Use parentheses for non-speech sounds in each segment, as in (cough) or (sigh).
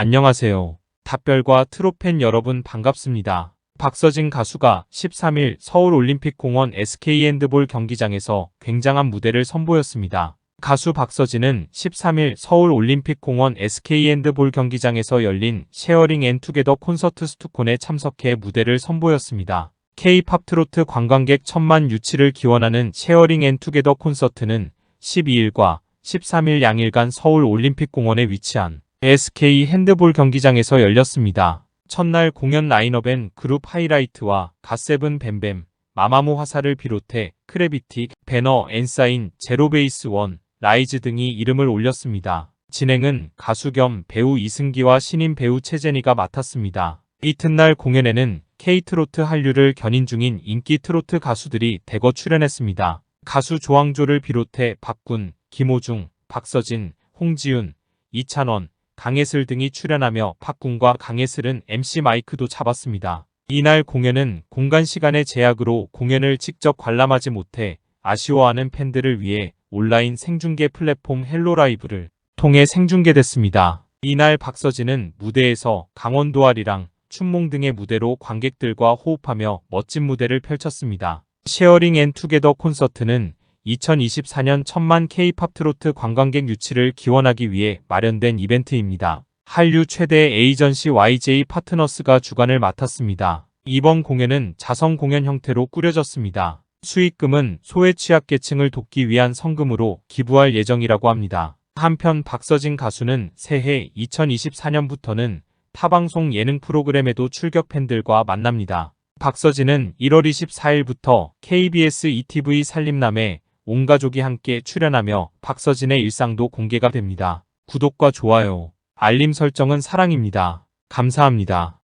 안녕하세요. 답별과 트로팬 여러분 반갑습니다. 박서진 가수가 13일 서울올림픽공원 SK핸드볼 경기장에서 굉장한 무대를 선보였습니다. 가수 박서진은 13일 서울올림픽공원 SK핸드볼 경기장에서 열린 쉐어링 앤 투게더 콘서트 스투콘에 참석해 무대를 선보였습니다. K-팝 트로트 관광객 천만 유치를 기원하는 쉐어링 앤 투게더 콘서트는 12일과 13일 양일간 서울올림픽공원에 위치한 SK 핸드볼 경기장에서 열렸습니다. 첫날 공연 라인업엔 그룹 하이라이트와 갓세븐 뱀뱀, 마마무 화사를 비롯해 크래비틱, 배너, 엔사인, 제로베이스 원, 라이즈 등이 이름을 올렸습니다. 진행은 가수 겸 배우 이승기와 신인 배우 최재니가 맡았습니다. 이튿날 공연에는 K트로트 한류를 견인 중인 인기 트로트 가수들이 대거 출연했습니다. 가수 조항조를 비롯해 박군, 김호중, 박서진, 홍지윤, 이찬원, 강예슬 등이 출연하며 박군과 강예슬은 MC 마이크도 잡았습니다. 이날 공연은 공간 시간의 제약으로 공연을 직접 관람하지 못해 아쉬워하는 팬들을 위해 온라인 생중계 플랫폼 헬로라이브를 통해 생중계됐습니다. 이날 박서진은 무대에서 강원도아리랑 춘몽 등의 무대로 관객들과 호흡하며 멋진 무대를 펼쳤습니다. 쉐어링 앤 투게더 콘서트는 2024년 천만 K-팝 트로트 관광객 유치를 기원하기 위해 마련된 이벤트입니다. 한류 최대 에이전시 YJ 파트너스가 주관을 맡았습니다. 이번 공연은 자선 공연 형태로 꾸려졌습니다. 수익금은 소외 취약계층을 돕기 위한 성금으로 기부할 예정이라고 합니다. 한편 박서진 가수는 새해 2024년부터는 타방송 예능 프로그램에도 출격 팬들과 만납니다. 박서진은 1월 24일부터 KBS ETV 살림남에 온 가족이 함께 출연하며 박서진의 일상도 공개가 됩니다. 구독과 좋아요, 알림 설정은 사랑입니다. 감사합니다.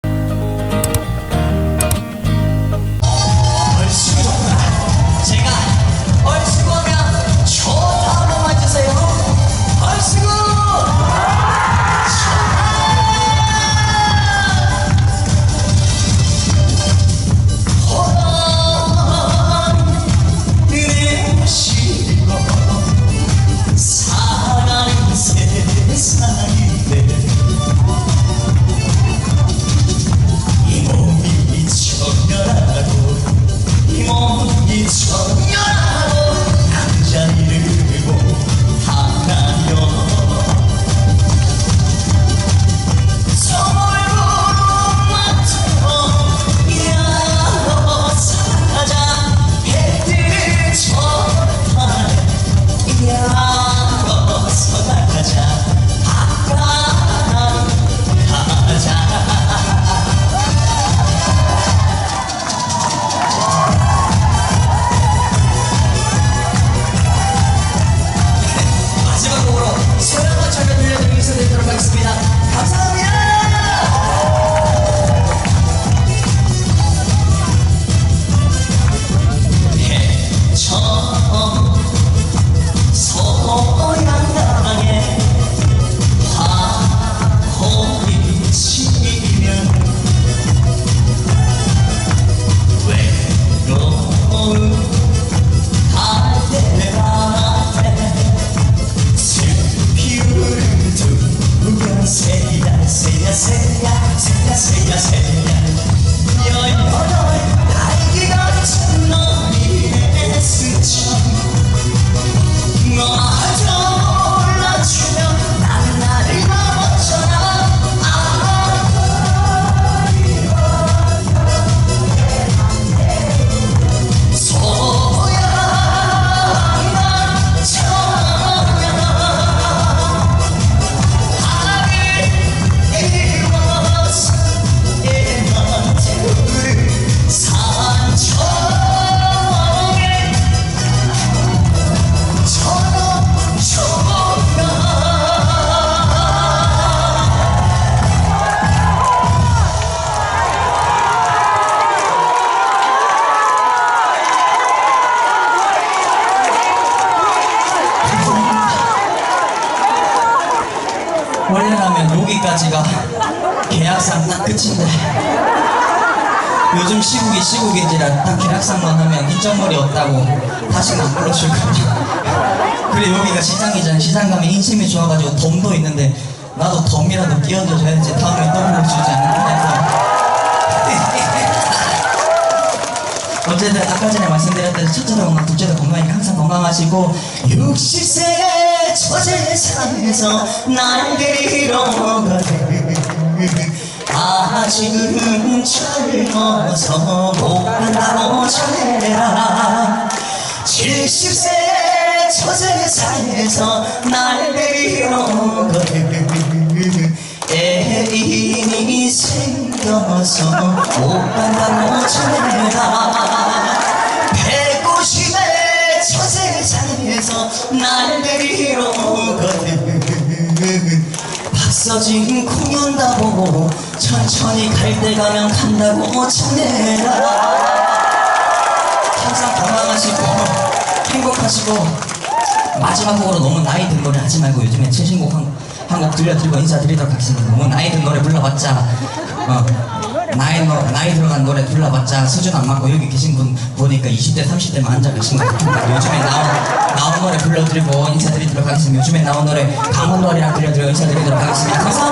원래라면 여기까지가 계약상 딱 끝인데 요즘 시국이 시국인지라 딱 계약상만 하면 인정머리 없다고 다시는 안 불러줄 겁니다 그래 여기가 시장이잖아 시장 가면 인심이 좋아가지고 덤도 있는데 나도 덤이라도 끼얹어줘야지. 다음에 또 불러주지 않는다 (laughs) 어쨌든 아까 전에 말씀드렸듯이 첫째도 건강, 둘째도 건강이니까 항상 건강하시고 60세 의 처제상에서 날 데리러 가네 아직은 젊어서 못 간다고 전해라 70세의 처제상에서 날 데리러 가네 애인이 생겨서 못 간다고 전해라 150의 처세상에서 날 데리러 가는 박서진 공연다 보고 천천히 갈 때 가면 간다고 전해라 항상 건강하시고 행복하시고 마지막 곡으로 너무 나이 든 노래 하지 말고 요즘에 최신곡 한곡 들려드리고 인사드리도록 하겠습니다. 너무 나이 든 노래 불러봤자. 어, 나이, 노, 나이 들어간 노래 불러봤자 수준 안 맞고 여기 계신 분 보니까 20대 30대만 앉아 계신 것 같습니다. 요즘에 나온, 나온 노래 불러드리고 인사드리도록 하겠습니다. 요즘에 나온 노래 강원도리랑 들려드리고 인사드리도록 하겠습니다. 감사합니다.